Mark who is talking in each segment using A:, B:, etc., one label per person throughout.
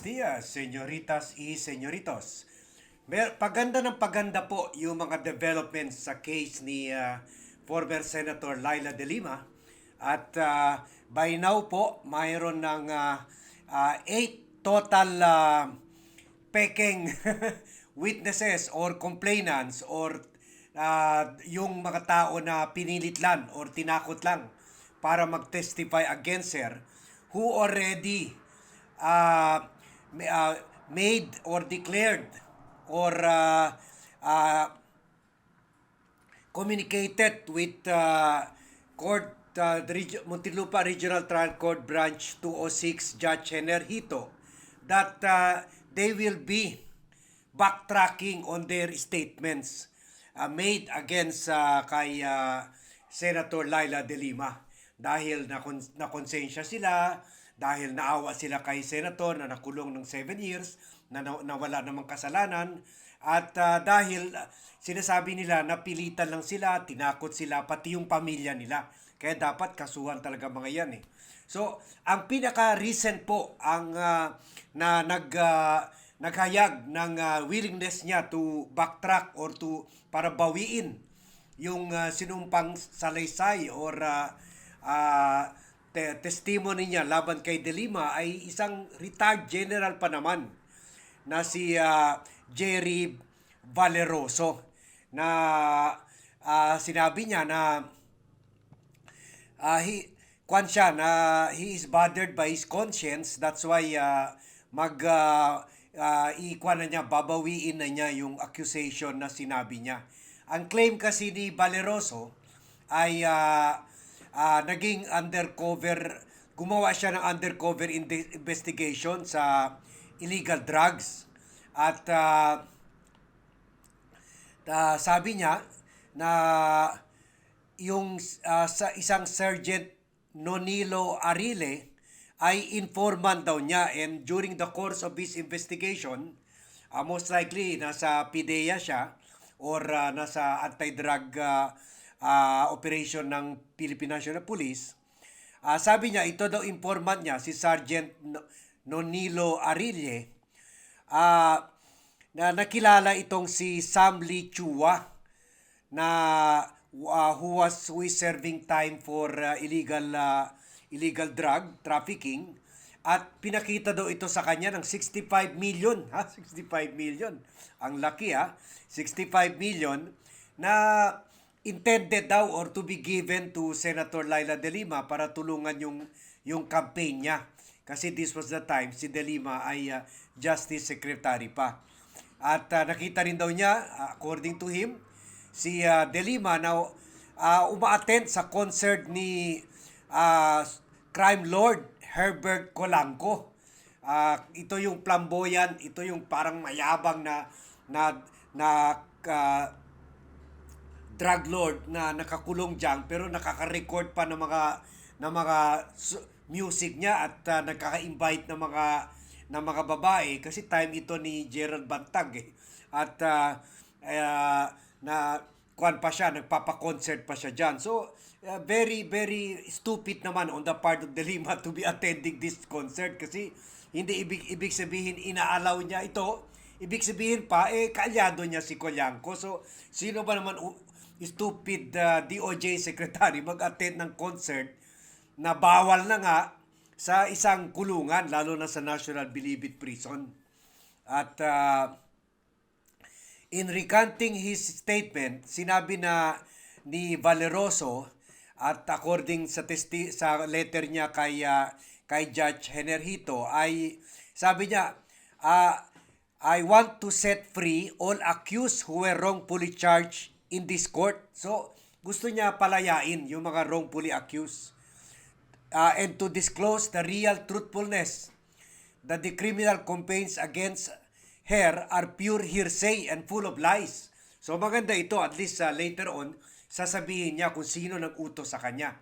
A: Buenos dias, señoritas y señoritos. Mer paganda ng paganda po yung mga developments sa case ni ah, former Senator Laila De Lima. At ah, by now po, mayroon ng ah, ah, eight total ah, peking witnesses or complainants or ah, yung mga tao na pinilit lang or tinakot lang para mag-testify against her who already uh, uh, made or declared or uh, uh, communicated with uh, court uh, the Reg- Muntinlupa Regional Trial Court Branch 206 Judge Enerhito that uh, they will be backtracking on their statements uh, made against uh, kay uh, Senator Laila De Lima dahil na nakonsensya sila dahil naawa sila kay senator na nakulong ng 7 years na na- nawala namang kasalanan at ah, dahil ah, sinasabi nila napilitan lang sila, tinakot sila pati yung pamilya nila. Kaya dapat kasuhan talaga mga yan eh. So, ang pinaka recent po ang ah, na nag ah, naghayag ng ah, willingness niya to backtrack or to para bawiin yung ah, sinumpang salaysay or ah, ah, te- testimony niya laban kay De Lima ay isang retired general pa naman na si ah, Jerry Valeroso na ah, sinabi niya na ah he kwan siya na he is bothered by his conscience. That's why ah, mag uh, ikwan na niya babawiin na niya yung accusation na sinabi niya. Ang claim kasi ni Valeroso ay ah, ah, naging undercover gumawa siya ng undercover investigation sa illegal drugs. At ah, ah, sabi niya na yung ah, sa isang Sergeant Nonilo Arile ay informant daw niya and during the course of his investigation ah, most likely nasa PIDEA siya or ah, nasa anti-drug ah, ah, operation ng Philippine National Police. Ah, sabi niya ito daw informant niya si Sergeant No- Nonilo Arile ah na nakilala itong si Sam Lee Chua na uh, who was who is serving time for uh, illegal uh, illegal drug trafficking. At pinakita daw ito sa kanya ng 65 million ha? 65 million. Ang laki ha? 65 million na intended daw or to be given to Senator Laila De Lima para tulungan yung yung campaign niya kasi this was the time si De Lima ay uh, Justice Secretary pa at uh, nakita rin daw niya uh, according to him si uh, De Lima na uh, umaattend sa concert ni uh, crime lord Herbert Colanco. Uh, ito yung flamboyant, ito yung parang mayabang na na na uh, drug lord na nakakulong diyan pero nakaka-record pa ng mga ng mga music niya at uh, nagkaka-invite ng mga ng mga babae kasi time ito ni Gerald Bantag eh. At uh, uh, na kuan pa siya, nagpapa-concert pa siya diyan. So uh, very very stupid naman on the part of the Lima to be attending this concert kasi hindi ibig ibig sabihin inaalaw niya ito. Ibig sabihin pa eh kaalyado niya si Colyanco. So sino ba naman stupid uh, DOJ secretary mag-attend ng concert na bawal na nga sa isang kulungan lalo na sa National Bilibid Prison. At uh, in recanting his statement, sinabi na ni Valeroso at according sa testi sa letter niya kay uh, kay Judge Henerhito ay sabi niya uh, I want to set free all accused who were wrongfully charged in this court. So, gusto niya palayain yung mga wrongfully accused uh, and to disclose the real truthfulness that the criminal complaints against her are pure hearsay and full of lies. So maganda ito, at least uh, later on, sasabihin niya kung sino nag-utos sa kanya.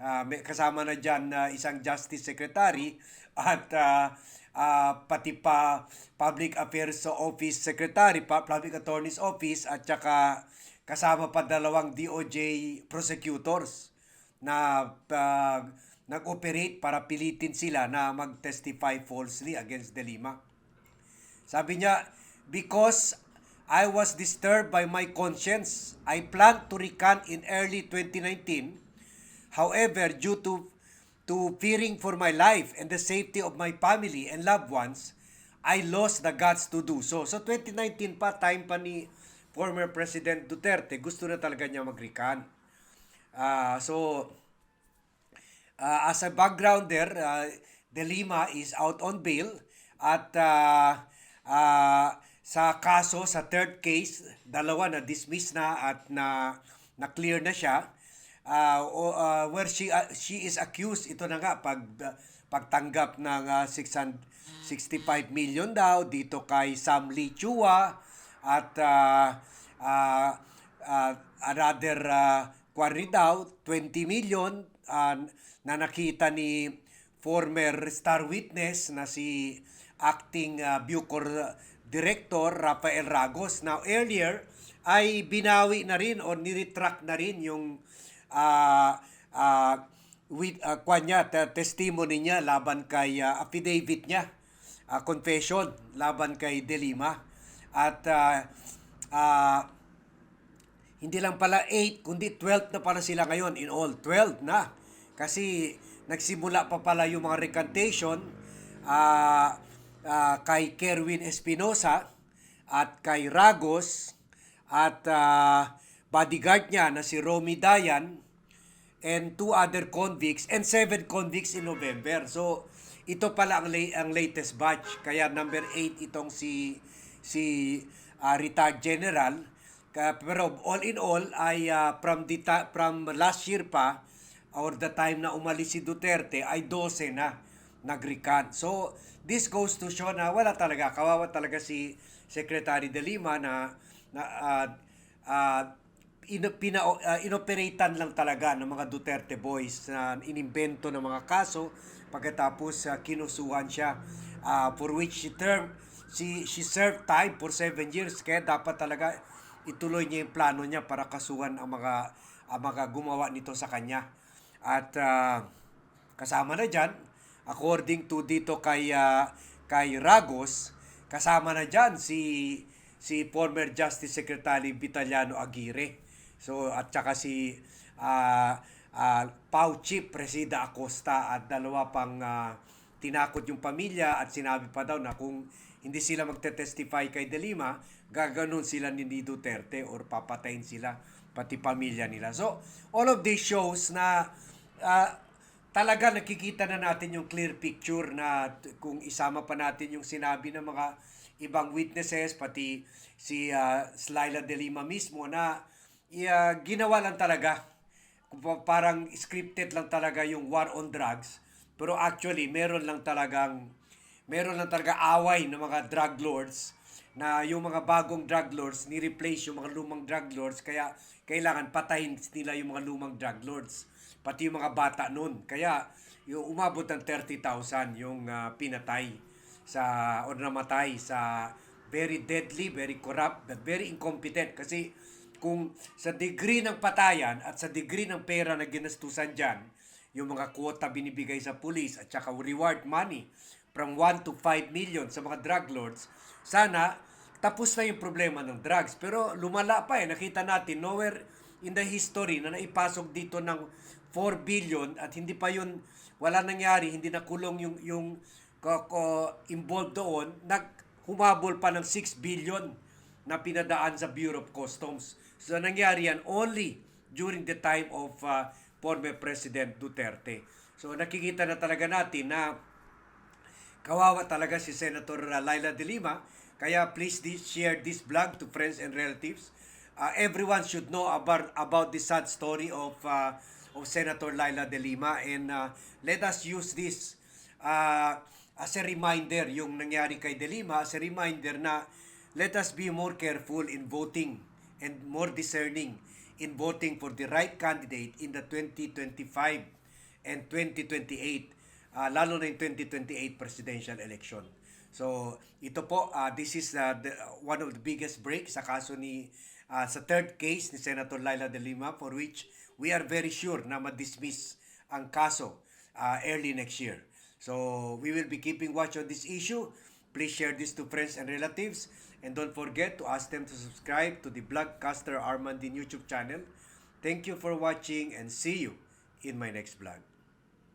A: Uh, may kasama na dyan uh, isang justice secretary at uh, uh, pati pa public affairs office secretary, pa, public attorney's office at saka kasama pa dalawang DOJ prosecutors na uh, nag-operate para pilitin sila na mag-testify falsely against De Lima. Sabi niya, because I was disturbed by my conscience, I planned to recant in early 2019. However, due to to fearing for my life and the safety of my family and loved ones, I lost the guts to do so. So 2019 pa, time pa ni former President Duterte, gusto na talaga niya mag-recant. Ah, so, Uh, as a backgrounder, uh, De Lima is out on bail at uh, uh, sa kaso, sa third case, dalawa na dismiss na at na na clear na siya. Uh, uh, where she uh, she is accused ito na nga pag pagtanggap ng uh, 665 million daw dito kay Sam Lee Chua at uh, uh, uh, another uh, quarry daw 20 million uh, na nakita ni former star witness na si acting uh, Bucor director Rafael Ragos. Now earlier ay binawi na rin o niretract na rin yung uh, uh, with uh, kwan niya, te- testimony niya laban kay uh, affidavit niya, uh, confession laban kay De Lima. At uh, uh, hindi lang pala 8, kundi 12 na pala sila ngayon in all. 12 na. Kasi nagsimula pa pala yung mga recantation ah, ah, kay Kerwin Espinosa at kay Ragos at ah, bodyguard niya na si Romy Dayan and two other convicts and seven convicts in November. So ito pala ang, la- ang latest batch. Kaya number 8 itong si si ah, retired general Ka- pero all in all ay ah, from the from last year pa or the time na umalis si Duterte ay 12 na nag-recant. So this goes to show na wala talaga kawawa talaga si Secretary De Lima na na ah, ah, in, uh, lang talaga ng mga Duterte boys na inimbento ng mga kaso pagkatapos uh, kinusuhan siya uh, for which term she, she served time for 7 years kaya dapat talaga ituloy niya yung plano niya para kasuhan ang mga ang mga gumawa nito sa kanya. At uh, kasama na diyan according to dito kay uh, kay Ragos kasama na diyan si si former Justice Secretary Vitaliano Aguirre. So at saka si ah ah, Pau Chief Presida Acosta at dalawa pang ah, tinakot yung pamilya at sinabi pa daw na kung hindi sila magte-testify kay De Lima, gaganon sila ni Duterte or papatayin sila pati pamilya nila. So all of these shows na ah, talaga nakikita na natin yung clear picture na kung isama pa natin yung sinabi ng mga ibang witnesses pati si uh, Slyla De Lima mismo na yeah, ginawa lang talaga. Parang scripted lang talaga yung war on drugs. Pero actually, meron lang talagang meron lang talaga away ng mga drug lords na yung mga bagong drug lords ni-replace yung mga lumang drug lords. Kaya kailangan patayin nila yung mga lumang drug lords pati yung mga bata noon kaya yung umabot ng 30,000 yung ah, pinatay sa o namatay sa very deadly, very corrupt, but very incompetent. Kasi kung sa degree ng patayan at sa degree ng pera na ginastusan dyan, yung mga kwota binibigay sa pulis at saka reward money from 1 to 5 million sa mga drug lords, sana tapos na yung problema ng drugs. Pero lumala pa eh. Nakita natin, nowhere in the history na naipasok dito ng 4 billion at hindi pa yun, wala nangyari, hindi nakulong yung, yung ko, ko, involved doon, nag, humabol pa ng 6 billion na pinadaan sa Bureau of Customs. So nangyari yan only during the time of uh, former President Duterte. So nakikita na talaga natin na kawawa talaga si Senator uh, Laila De Lima. Kaya please di- share this vlog to friends and relatives. Uh, everyone should know about about the sad story of uh, of Senator Laila De Lima and uh, let us use this uh, as a reminder yung nangyari kay De Lima as a reminder na let us be more careful in voting and more discerning in voting for the right candidate in the 2025 and 2028 uh, lalo na yung 2028 presidential election. So, ito po, uh, this is uh, the, one of the biggest breaks sa kaso ni, uh, sa third case ni Senator Laila De Lima for which we are very sure na ma-dismiss ang kaso. uh, early next year. So we will be keeping watch on this issue. Please share this to friends and relatives. And don't forget to ask them to subscribe to the Blogcaster Armandin YouTube channel. Thank you for watching and see you in my next vlog.